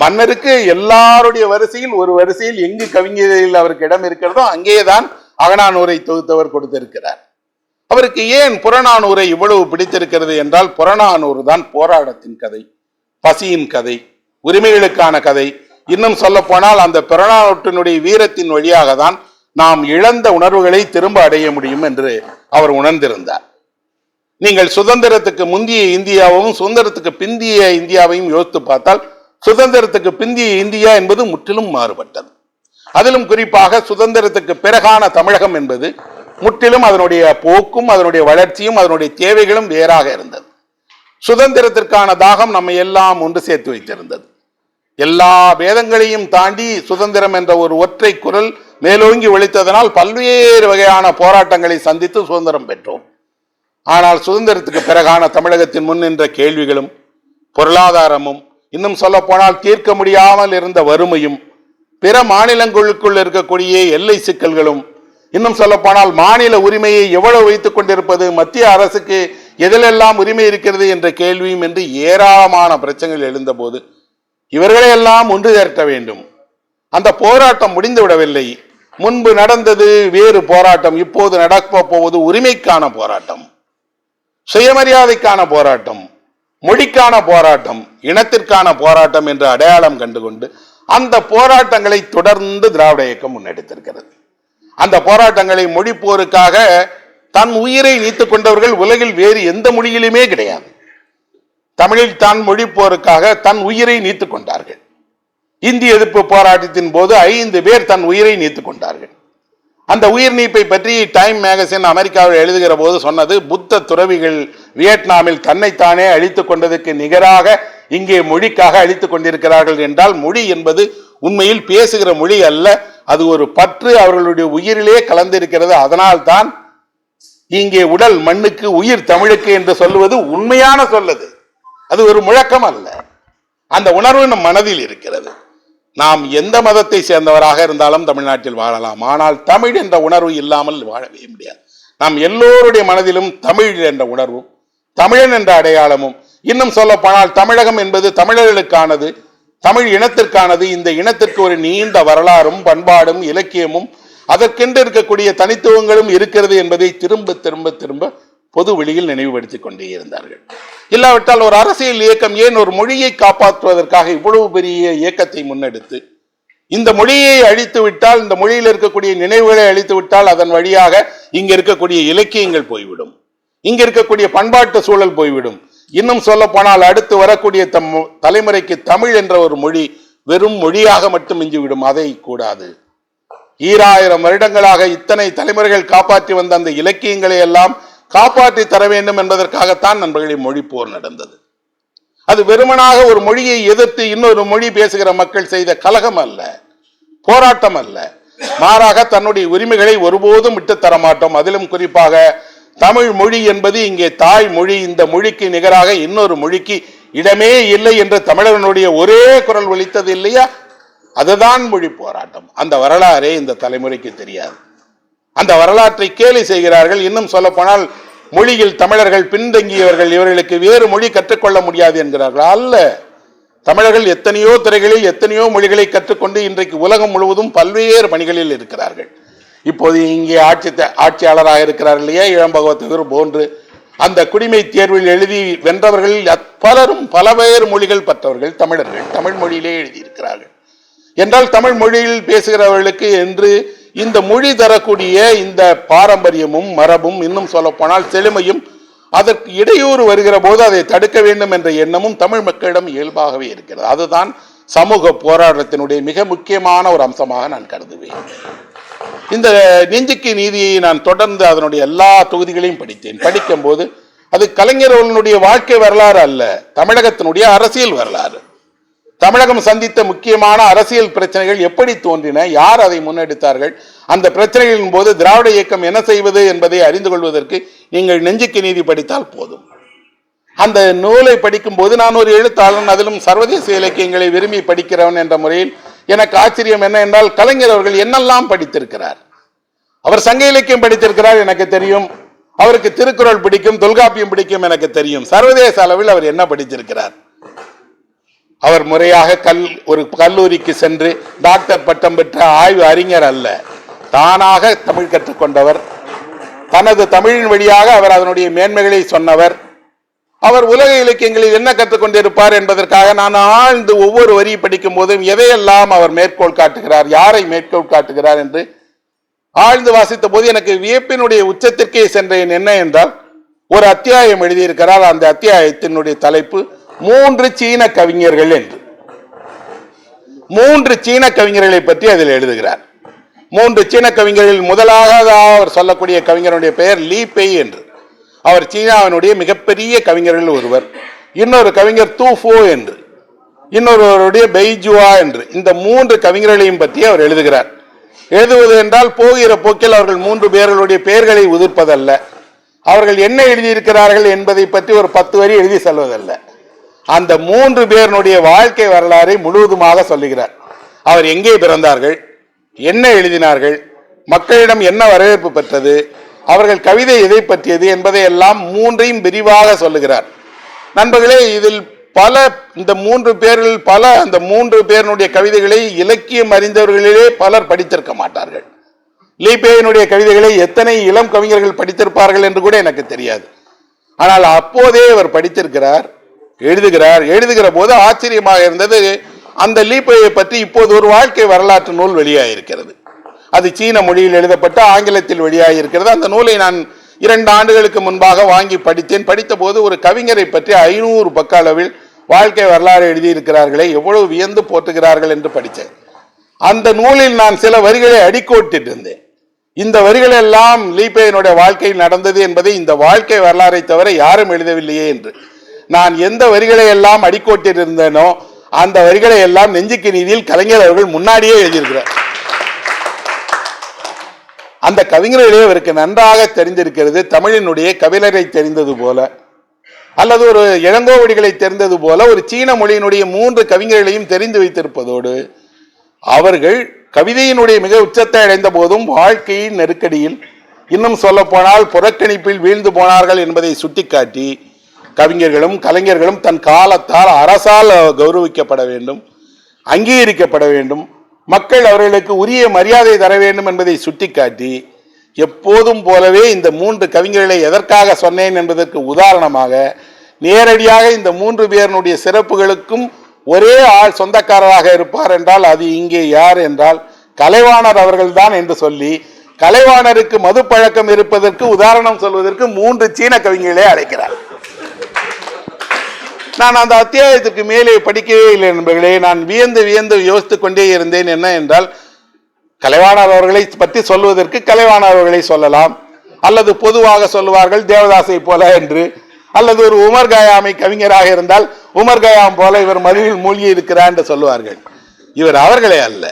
மன்னருக்கு எல்லாருடைய வரிசையில் ஒரு வரிசையில் எங்கு கவிஞரில் அவருக்கு இடம் இருக்கிறதோ அங்கேதான் அகநானூரை தொகுத்தவர் கொடுத்திருக்கிறார். அவருக்கு ஏன் புறநானூரை இவ்வளவு பிடித்திருக்கிறது என்றால் புறநானூறு தான் போராட்டத்தின் கதை பசியின் கதை உரிமைகளுக்கான கதை. இன்னும் சொல்ல போனால் அந்த புறநானூற்றினுடைய வீரத்தின் வழியாக தான் நாம் இழந்த உணர்வுகளை திரும்ப அடைய முடியும் என்று அவர் உணர்ந்திருந்தார். நீங்கள் சுதந்திரத்துக்கு முந்திய இந்தியாவும் சுதந்திரத்துக்கு பிந்திய இந்தியாவையும் யோசித்து பார்த்தால் சுதந்திரத்துக்கு பிந்திய இந்தியா என்பது முற்றிலும் மாறுபட்டது. அதிலும் குறிப்பாக சுதந்திரத்துக்கு பிறகான தமிழகம் என்பது முற்றிலும் அதனுடைய போக்கும் அதனுடைய வளர்ச்சியும் அதனுடைய தேவைகளும் வேறாக இருந்தது. சுதந்திரத்திற்கான தாகம் நம்மை எல்லாம் ஒன்று சேர்த்து வைத்திருந்தது. எல்லா வேதங்களையும் தாண்டி சுதந்திரம் என்ற ஒரு ஒற்றை குரல் மேலோங்கி ஒழித்ததனால் பல்வேறு வகையான போராட்டங்களை சந்தித்து சுதந்திரம் பெற்றோம். ஆனால் சுதந்திரத்துக்கு பிறகான தமிழகத்தின் முன் நின்ற கேள்விகளும் பொருளாதாரமும் இன்னும் சொல்ல போனால் தீர்க்க முடியாமல் இருந்த வறுமையும் பிற மாநிலங்களுக்குள் இருக்கக்கூடிய எல்லை சிக்கல்களும் இன்னும் சொல்ல போனால் மாநில உரிமையை எவ்வளவு வைத்துக் கொண்டிருப்பது மத்திய அரசுக்கு எதிலெல்லாம் உரிமை இருக்கிறது என்ற கேள்வியும் என்று ஏராளமான பிரச்சனைகள் எழுந்தபோது இவர்களை எல்லாம் ஒன்று திரட்ட வேண்டும். அந்த போராட்டம் முடிந்து விடவில்லை. முன்பு நடந்தது வேறு போராட்டம் இப்போது நடக்க போவது உரிமைக்கான போராட்டம் சுயமரியாதைக்கான போராட்டம். மொழிக்கான போராட்டம் இனத்திற்கான போராட்டம் என்று அடையாளம் கண்டுகொண்டு அந்த போராட்டங்களை தொடர்ந்து திராவிட இயக்கம் முன்னெடுத்திருக்கிறது. அந்த போராட்டங்களை மொழி போருக்காக தன் உயிரை நீத்துக் கொண்டவர்கள் உலகில் வேறு எந்த மொழியிலுமே கிடையாது. தமிழில் தான் மொழி போருக்காக தன் உயிரை நீத்துக் கொண்டார்கள். இந்திய எதிர்ப்பு போராட்டத்தின் போது ஐந்து பேர் தன் உயிரை நீத்துக் கொண்டார்கள். அந்த உயிர் நீப்பை பற்றி டைம் மேகசின் அமெரிக்காவில் எழுதுகிற போது சொன்னது புத்த துறவிகள் வியட்நாமில் தன்னைத்தானே அழித்துக் கொண்டதுக்கு நிகராக இங்கே மொழிக்காக அழித்துக் கொண்டிருக்கிறார்கள் என்றால் மொழி என்பது உண்மையில் பேசுகிற மொழி அல்ல. அது ஒரு பற்று அவர்களுடைய உயிரிலே கலந்திருக்கிறது. அதனால்தான் இங்கே உடல் மண்ணுக்கு உயிர் தமிழுக்கு என்று சொல்லுவது உண்மையான சொல்லது. அது ஒரு முழக்கம் அல்ல. அந்த உணர்வு நம் மனதில் இருக்கிறது. நாம் எந்த மதத்தை சேர்ந்தவராக இருந்தாலும் தமிழ்நாட்டில் வாழலாம். ஆனால் தமிழ் என்ற உணர்வு இல்லாமல் வாழவே முடியாது. நாம் எல்லோருடைய மனதிலும் தமிழ் என்ற உணர்வும் தமிழன் என்ற அடையாளமும் இன்னும் சொல்ல போனால் தமிழகம் என்பது தமிழர்களுக்கானது தமிழ் இனத்திற்கானது. இந்த இனத்திற்கு ஒரு நீண்ட வரலாறும் பண்பாடும் இலக்கியமும் அதற்கென்று இருக்கக்கூடிய தனித்துவங்களும் இருக்கிறது என்பதை திரும்ப திரும்ப திரும்ப பொது வெளியில் நினைவுபடுத்திக் கொண்டே இருந்தார்கள். இல்லாவிட்டால் ஒரு அரசியல் இயக்கம் ஏன் ஒரு மொழியை காப்பாற்றுவதற்காக இவ்வளவு பெரிய இயக்கத்தை முன்னெடுத்து இந்த மொழியை அழித்து விட்டால் இந்த மொழியில் இருக்கக்கூடிய நினைவுகளை அழித்து விட்டால் அதன் வழியாக இங்க இருக்கக்கூடிய இலக்கியங்கள் போய்விடும். இங்க இருக்கக்கூடிய பண்பாட்டு சூழல் போய்விடும். இன்னும் சொல்ல போனால் அடுத்து வரக்கூடிய தம் தலைமுறைக்கு தமிழ் என்ற ஒரு மொழி வெறும் மொழியாக மட்டும் மிஞ்சிவிடும். அதை கூடாது. ஈராயிரம் வருடங்களாக இத்தனை தலைமுறைகள் காப்பாற்றி வந்த அந்த இலக்கியங்களை எல்லாம் காப்பாற்றி தர வேண்டும் என்பதற்காகத்தான் நண்பர்களே மொழி போர் நடந்தது. அது வெறுமனாக ஒரு மொழியை எதிர்த்து இன்னொரு மொழி பேசுகிற மக்கள் செய்த கலகம் அல்ல போராட்டம் அல்ல. மாறாக தன்னுடைய உரிமைகளை ஒருபோதும் விட்டு தர மாட்டோம் அதிலும் குறிப்பாக தமிழ் மொழி என்பது இங்கே தாய் மொழி இந்த மொழிக்கு நிகராக இன்னொரு மொழிக்கு இடமே இல்லை என்று தமிழர்களுடைய ஒரே குரல் ஒலித்தது இல்லையா? அதுதான் மொழி போராட்டம். அந்த வரலாறே இந்த தலைமுறைக்கு தெரியாது. அந்த வரலாற்றை கேலி செய்கிறார்கள். இன்னும் சொல்ல போனால் மொழியில் தமிழர்கள் பின்தங்கியவர்கள் இவர்களுக்கு வேறு மொழி கற்றுக்கொள்ள முடியாது என்கிறார்கள். அல்ல. தமிழர்கள் எத்தனையோ துறைகளில் எத்தனையோ மொழிகளை கற்றுக்கொண்டு இன்றைக்கு உலகம் முழுவதும் பல்வேறு பணிகளில் இருக்கிறார்கள். இப்போது இங்கே ஆட்சி ஆட்சியாளராக இருக்கிறார்கள் இல்லையா? இளம்பகவத்தர் போன்று. அந்த குடிமை தேர்வில் எழுதி வென்றவர்களில் பலரும் பலரும் பலவேறு மொழிகள் பெற்றவர்கள் தமிழர்கள். தமிழ் மொழியிலே எழுதியிருக்கிறார்கள். என்றால் தமிழ் மொழியில் பேசுகிறவர்களுக்கு என்று இந்த மொழி தரக்கூடிய இந்த பாரம்பரியமும் மரபும் இன்னும் சொல்லப்போனால் செழுமையும் அதற்கு இடையூறு வருகிற போது அதை தடுக்க வேண்டும் என்ற எண்ணமும் தமிழ் மக்களிடம் இயல்பாகவே இருக்கிறது. அதுதான் சமூக போராட்டத்தினுடைய மிக முக்கியமான ஒரு அம்சமாக நான் கருதுவேன். இந்த நெஞ்சுக்கு நீதியை நான் தொடர்ந்து அதனுடைய எல்லா தொகுதிகளையும் படித்தேன். படிக்கும்போது அது கலைஞர்களுடைய வாழ்க்கை வரலாறு அல்ல தமிழகத்தினுடைய அரசியல் வரலாறு. தமிழகம் சந்தித்த முக்கியமான அரசியல் பிரச்சனைகள் எப்படி தோன்றின யார் அதை முன்னெடுத்தார்கள் அந்த பிரச்சனைகளின் போது திராவிட இயக்கம் என்ன செய்வது என்பதை அறிந்து கொள்வதற்கு நீங்கள் நெஞ்சுக்கு நீதி படித்தால் போதும். அந்த நூலை படிக்கும்போது நான் ஒரு எழுத்தாளன் அதிலும் சர்வதேச இலக்கியங்களை விரும்பி படிக்கிறவன் என்ற முறையில் எனக்கு ஆச்சரியம் என்ன என்றால் கலைஞர் அவர்கள் என்னெல்லாம் படித்திருக்கிறார்? அவர் சங்க இலக்கியம் படித்திருக்கிறார் எனக்கு தெரியும். அவருக்கு திருக்குறள் பிடிக்கும் தொல்காப்பியம் பிடிக்கும் எனக்கு தெரியும். சர்வதேச அளவில் அவர் என்ன படித்திருக்கிறார்? அவர் முறையாக கல் ஒரு கல்லூரிக்கு சென்று டாக்டர் பட்டம் பெற்ற ஆய்வு அறிஞர் அல்ல. தானாக தமிழ் கற்றுக்கொண்டவர். தனது தமிழின் வழியாக அவர் அதனுடைய மேன்மைகளை சொன்னவர். அவர் உலக இலக்கியங்களில் என்ன கற்றுக்கொண்டிருப்பார் என்பதற்காக நான் ஆழ்ந்து ஒவ்வொரு வரி படிக்கும் போதும் எதையெல்லாம் அவர் மேற்கோள் காட்டுகிறார் யாரை மேற்கோள் காட்டுகிறார் என்று ஆழ்ந்து வாசித்த போது எனக்கு வியப்பினுடைய உச்சத்திற்கே சென்றேன். என்ன என்றால் ஒரு அத்தியாயம் எழுதியிருக்கிறார். அந்த அத்தியாயத்தினுடைய தலைப்பு மூன்று சீன கவிஞர்கள் என்று. மூன்று சீன கவிஞர்களை பற்றி அதில் எழுதுகிறார். மூன்று சீன கவிஞர்களில் முதலாக அவர் சொல்லக்கூடிய கவிஞருடைய பெயர் லீ பெய் என்று. அவர் சீனாவினுடைய மிகப்பெரிய கவிஞர்கள் ஒருவர். இன்னொரு கவிஞர் தூஃபோ என்று. இன்னொருவருடைய பெய்ஜுவா என்று. இந்த மூன்று கவிஞர்களையும் பற்றி அவர் எழுதுகிறார். எழுதுவது என்றால் போகிற போக்கில் அவர்கள் மூன்று பேர்களுடைய பெயர்களை உதிர்ப்பதல்ல. அவர்கள் என்ன எழுதியிருக்கிறார்கள் என்பதை பற்றி ஒரு பத்து வரி எழுதி செல்வதல்ல. அந்த மூன்று பேருடைய வாழ்க்கை வரலாறை முழுவதுமாக சொல்லுகிறார். அவர் எங்கே பிறந்தார்கள்? என்ன எழுதினார்கள்? மக்களிடம் என்ன வரவேற்பு பெற்றது? அவர்கள் கவிதை எதை பற்றியது என்பதை எல்லாம் மூன்றையும் விரிவாக சொல்லுகிறார். நண்பர்களே இதில் பல இந்த மூன்று பேரில் பல அந்த மூன்று பேரினுடைய கவிதைகளை இலக்கியம் அறிந்தவர்களிலே பலர் படித்திருக்க மாட்டார்கள். லீபேயினுடைய கவிதைகளை எத்தனை இளம் கவிஞர்கள் படித்திருப்பார்கள் என்று கூட எனக்கு தெரியாது. ஆனால் அப்போதே அவர் படித்திருக்கிறார் எழுதுகிறார். எழுதுகிற போது ஆச்சரியமாக இருந்தது அந்த லீப்பையை பற்றி இப்போது ஒரு வாழ்க்கை வரலாற்று நூல் வெளியாகிருக்கிறது அது சீன மொழியில் எழுதப்பட்டு ஆங்கிலத்தில் வெளியாகிருக்கிறது அந்த நூலை நான் இரண்டு ஆண்டுகளுக்கு முன்பாக வாங்கி படித்தேன். படித்தபோது ஒரு கவிஞரை பற்றி ஐநூறு பக்க அளவில் வாழ்க்கை வரலாறு எழுதியிருக்கிறார்களே எவ்வளவு வியந்து போற்றுகிறார்கள் என்று படித்தேன். அந்த நூலில் நான் சில வரிகளை அடிக்கோட்டிட்டு இருந்தேன் இந்த வரிகள் எல்லாம் லீபேயனுடைய வாழ்க்கையில் நடந்தது என்பதை இந்த வாழ்க்கை வரலாறை தவிர யாரும் எழுதவில்லையே என்று. நான் எந்த வரிகளை எல்லாம் அடிக்கோட்டிருந்தேனோ அந்த வரிகளை எல்லாம் நெஞ்சுக்கு நீதியில் கலைஞர் அவர்கள் முன்னாடியே எழுதியிருக்கிறார். அந்த கவிஞர்களே அவருக்கு நன்றாக தெரிந்திருக்கிறது. தமிழினுடைய கவிஞரை தெரிந்தது போல அல்லது ஒரு இளங்கோவடிகளை தெரிந்தது போல ஒரு சீன மொழியினுடைய மூன்று கவிஞர்களையும் தெரிந்து வைத்திருப்பதோடு அவர்கள் கவிதையினுடைய மிக உச்சத்தை அடைந்த போதும் வாழ்க்கையின் நெருக்கடியில் இன்னும் சொல்ல போனால் புறக்கணிப்பில் வீழ்ந்து போனார்கள் என்பதை சுட்டிக்காட்டி கவிஞர்களும் கலைஞர்களும் தன் காலத்தால் அரசால் கௌரவிக்கப்பட வேண்டும் அங்கீகரிக்கப்பட வேண்டும். மக்கள் அவர்களுக்கு உரிய மரியாதை தர வேண்டும் என்பதை சுட்டிக்காட்டி எப்போதும் போலவே இந்த மூன்று கவிஞர்களை எதற்காக சொன்னேன் என்பதற்கு உதாரணமாக நேரடியாக இந்த மூன்று பேருடைய சிறப்புகளுக்கும் ஒரே ஆள் சொந்தக்காரராக இருப்பார் என்றால் அது இங்கே யார் என்றால் கலைவாணர் அவர்கள்தான் என்று சொல்லி கலைவாணருக்கு மது பழக்கம் இருப்பதற்கு உதாரணம் சொல்வதற்கு மூன்று சீன கவிஞர்களே அழைக்கிறார். நான் அந்த அத்தியாயத்துக்கு மேலே படிக்கவே இல்லை என்பர்களே நான் வியந்து வியந்து யோசித்துக் கொண்டே இருந்தேன். என்ன என்றால் கலைவாணர் அவர்களை பற்றி சொல்வதற்கு கலைவாணர் அவர்களை சொல்லலாம். அல்லது பொதுவாக சொல்லுவார்கள் தேவதாசை போல என்று. அல்லது ஒரு உமர் கயாமை கவிஞராக இருந்தால் உமர் கயாம் போல இவர் மதுவில் மூழ்கி இருக்கிறார் என்று சொல்லுவார்கள். இவர் அவர்களே அல்ல.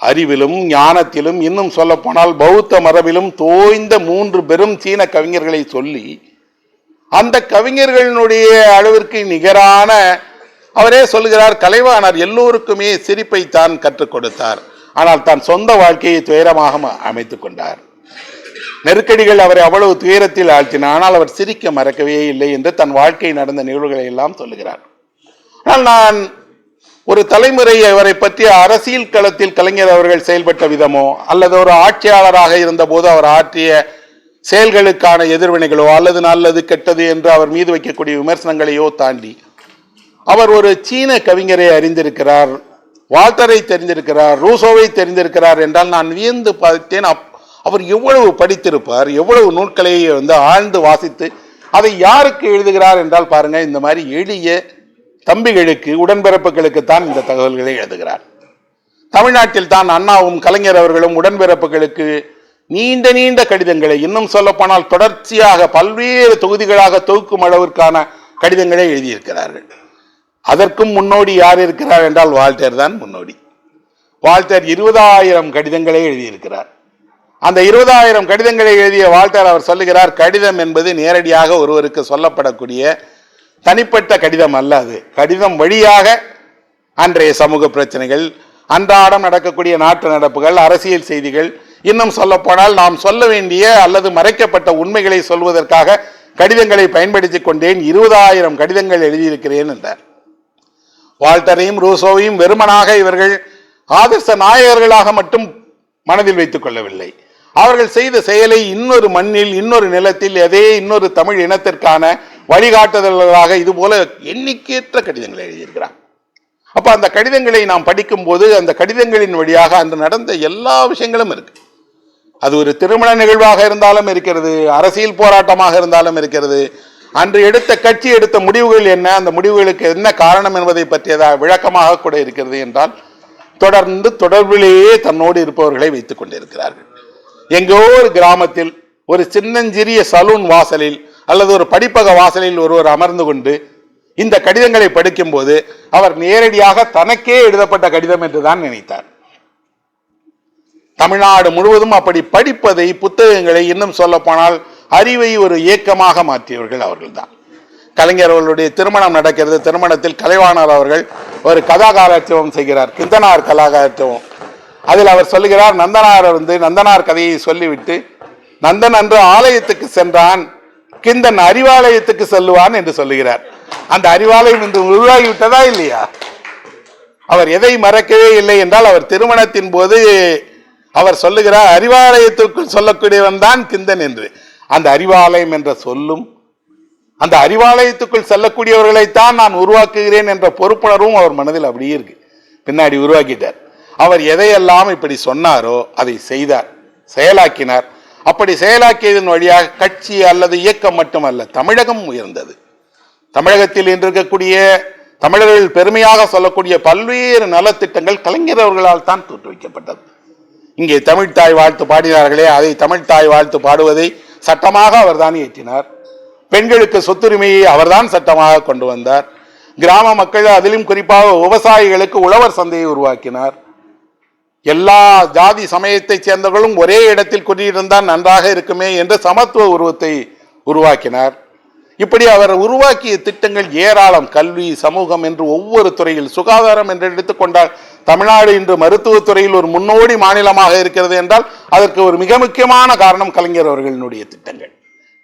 அறிவிலும் ஞானத்திலும் இன்னும் சொல்ல போனால் பௌத்த மரபிலும் தோய்ந்த மூன்று பெரும் சீன கவிஞர்களை சொல்லி அந்த கவிஞர்களினுடைய அளவிற்கு நிகரான அவரே சொல்லுகிறார் கலைவாணர் எல்லோருக்குமே சிரிப்பை தான் கற்றுக் கொடுத்தார். ஆனால் தன் சொந்த வாழ்க்கையை துயரமாக ம- அமைத்துக் கொண்டார். நெருக்கடிகள் அவரை அவ்வளவு துயரத்தில் ஆழ்த்தின ஆனால் அவர் சிரிக்க மறக்கவே இல்லை என்று தன் வாழ்க்கை நடந்த நிகழ்வுகளை எல்லாம் சொல்லுகிறார். ஆனால் நான் ஒரு தலைமுறை அவரை பற்றிய அரசியல் களத்தில் கலைஞர் அவர்கள் செயல்பட்ட விதமோ அல்லது ஒரு ஆட்சியாளராக இருந்தபோது அவர் ஆற்றிய செயல்களுக்கான எதிர்வினைகளோ அல்லது நல்லது கெட்டது என்று அவர் மீது வைக்கக்கூடிய விமர்சனங்களையோ தாண்டி அவர் ஒரு சீன கவிஞரை அறிந்திருக்கிறார் வால்டரை தெரிந்திருக்கிறார் ரூசோவை தெரிந்திருக்கிறார் என்றால் நான் வியந்து பார்த்தேன். அப்- அவர் எவ்வளவு படித்திருப்பார் எவ்வளவு நூல்களை வந்து ஆழ்ந்து வாசித்து அதை யாருக்கு எழுதுகிறார் என்றால் பாருங்க இந்த மாதிரி எளிய தம்பிகளுக்கு உடன்பிறப்புகளுக்கு தான் இந்த தகவல்களை எழுதுகிறார். தமிழ்நாட்டில் தான் அண்ணாவும் கலைஞர் அவர்களும் உடன்பிறப்புகளுக்கு நீண்ட நீண்ட கடிதங்களை இன்னும் சொல்லப்போனால் தொடர்ச்சியாக பல்வேறு தொகுதிகளாக தொகுக்கும் அளவிற்கான கடிதங்களை எழுதியிருக்கிறார்கள். அதற்கும் முன்னோடி யார் இருக்கிறார் என்றால் வால்டர் தான் முன்னோடி. வால்டர் இருபதாயிரம் கடிதங்களை எழுதியிருக்கிறார். அந்த இருபதாயிரம் கடிதங்களை எழுதிய வால்டர் அவர் சொல்லுகிறார் கடிதம் என்பது நேரடியாக ஒருவருக்கு சொல்லப்படக்கூடிய தனிப்பட்ட கடிதம் அல்ல அது. கடிதம் வழியாக அன்றைய சமூக பிரச்சனைகள் அன்றாடம் நடக்கக்கூடிய நாட்டு நடப்புகள் அரசியல் செய்திகள் இன்னும் சொல்லப்போனால் நாம் சொல்ல வேண்டிய அல்லது மறைக்கப்பட்ட உண்மைகளை சொல்வதற்காக கடிதங்களை பயன்படுத்திக் கொண்டேன். இருபதாயிரம் கடிதங்கள் எழுதியிருக்கிறேன் என்றார். வால்டரையும் ரூசோவையும் வெறுமனாக இவர்கள் ஆதர்ச நாயகர்களாக மட்டும் மனதில் வைத்துக் கொள்ளவில்லை. அவர்கள் செய்த செயலை இன்னொரு மண்ணில் இன்னொரு நிலத்தில் அதே இன்னொரு தமிழ் இனத்திற்கான வழிகாட்டுதல்களாக இது போல எண்ணிக்கையற்ற கடிதங்களை எழுதியிருக்கிறார். அப்ப அந்த கடிதங்களை நாம் படிக்கும்போது அந்த கடிதங்களின் வழியாக அன்று நடந்த எல்லா விஷயங்களும் இருக்கு. அது ஒரு திருமண நிகழ்வாக இருந்தாலும் இருக்கிறது அரசியல் போராட்டமாக இருந்தாலும் இருக்கிறது. அன்று எடுத்த கட்சி எடுத்த முடிவுகள் என்ன அந்த முடிவுகளுக்கு என்ன காரணம் என்பதை பற்றியதாக விளக்கமாக கூட இருக்கிறது என்றால் தொடர்ந்து தொடர்பிலேயே தன்னோடு இருப்பவர்களை வைத்துக் கொண்டிருக்கிறார்கள். எங்கோ ஒரு கிராமத்தில் ஒரு சின்னஞ்சிறிய சலூன் வாசலில் அல்லது ஒரு படிப்பக வாசலில் ஒருவர் அமர்ந்து கொண்டு இந்த கடிதங்களை படிக்கும்போது அவர் நேரடியாக தனக்கே எழுதப்பட்ட கடிதம் என்றுதான் நினைத்தார். தமிழ்நாடு முழுவதும் அப்படி படிப்பதை புத்தகங்களை இன்னும் சொல்ல போனால் அறிவை ஒரு இயக்கமாக மாற்றியவர்கள் அவர்கள்தான். கலைஞர் அவர்களுடைய திருமணம் நடக்கிறது. திருமணத்தில் கலைவாணர் அவர்கள் ஒரு கதாகாரத்துவம் செய்கிறார். கிந்தனார் கலாகாரத்துவம். அதில் அவர் சொல்லுகிறார் நந்தனார் வந்து நந்தனார் கதையை சொல்லிவிட்டு நந்தன் அன்று ஆலயத்துக்கு சென்றான் கிந்தன் அறிவாலயத்துக்கு செல்லுவான் என்று சொல்லுகிறார். அந்த அறிவாலயம் இன்று உருவாகிவிட்டதா இல்லையா? அவர் எதை மறக்கவே இல்லை என்றால் அவர் திருமணத்தின் போது அவர் சொல்லுகிறார் அறிவாலயத்திற்குள் சொல்லக்கூடியவன் தான் கிந்தன் என்று. அந்த அறிவாலயம் என்ற சொல்லும் அந்த அறிவாலயத்துக்குள் செல்லக்கூடியவர்களைத்தான் நான் உருவாக்குகிறேன் என்ற பொறுப்புணர்வும் அவர் மனதில் அப்படியே இருக்கு. பின்னாடி உருவாக்கிட்டார். அவர் எதையெல்லாம் இப்படி சொன்னாரோ அதை செய்தார். செயலாக்கினார். அப்படி செயலாக்கியதன் வழியாக கட்சி அல்லது இயக்கம் மட்டுமல்ல தமிழகம் உயர்ந்தது. தமிழகத்தில் இன்று இருக்கக்கூடிய தமிழர்கள் பெருமையாக சொல்லக்கூடிய பல்வேறு நலத்திட்டங்கள் கலைஞர் அவர்களால் தான் தோற்றுவிக்கப்பட்டது. இங்கே தமிழ்த்தாய் வாழ்த்து பாடினார்களே அதை தமிழ்த்தாய் வாழ்த்து பாடுவதை சட்டமாக அவர்தான் இயற்றினார் பெண்களுக்கு சொத்துரிமையை அவர்தான் சட்டமாக கொண்டு வந்தார். கிராம மக்கள் அதிலும் குறிப்பாக விவசாயிகளுக்கு உழவர் சந்தையை உருவாக்கினார். எல்லா ஜாதி சமயத்தைச் சேர்ந்தவர்களும் ஒரே இடத்தில் குடியிருந்தால் நன்றாக இருக்குமே என்று சமத்துவ உருவத்தை உருவாக்கினார். இப்படி அவர் உருவாக்கிய திட்டங்கள் ஏராளம் கல்வி சமூகம் என்று ஒவ்வொரு துறையில். சுகாதாரம் என்று எடுத்துக்கொண்டால் தமிழ்நாடு இன்று மருத்துவத்துறையில் ஒரு முன்னோடி மாநிலமாக இருக்கிறது என்றால் அதற்கு ஒரு மிக முக்கியமான காரணம் கலைஞர் அவர்களினுடைய திட்டங்கள்.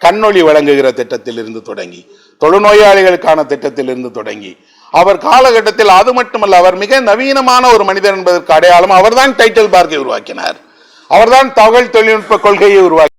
கண்ணொளி வழங்குகிற திட்டத்தில் இருந்து தொடங்கி தொழுநோயாளிகளுக்கான திட்டத்தில் இருந்து தொடங்கி அவர் காலகட்டத்தில் அது மட்டுமல்ல அவர் மிக நவீனமான ஒரு மனிதர் என்பதற்கு அடையாளம் அவர்தான் டைட்டில் பார்க்கை உருவாக்கினார். அவர்தான் தகவல் தொழில்நுட்ப கொள்கையை உருவாக்கி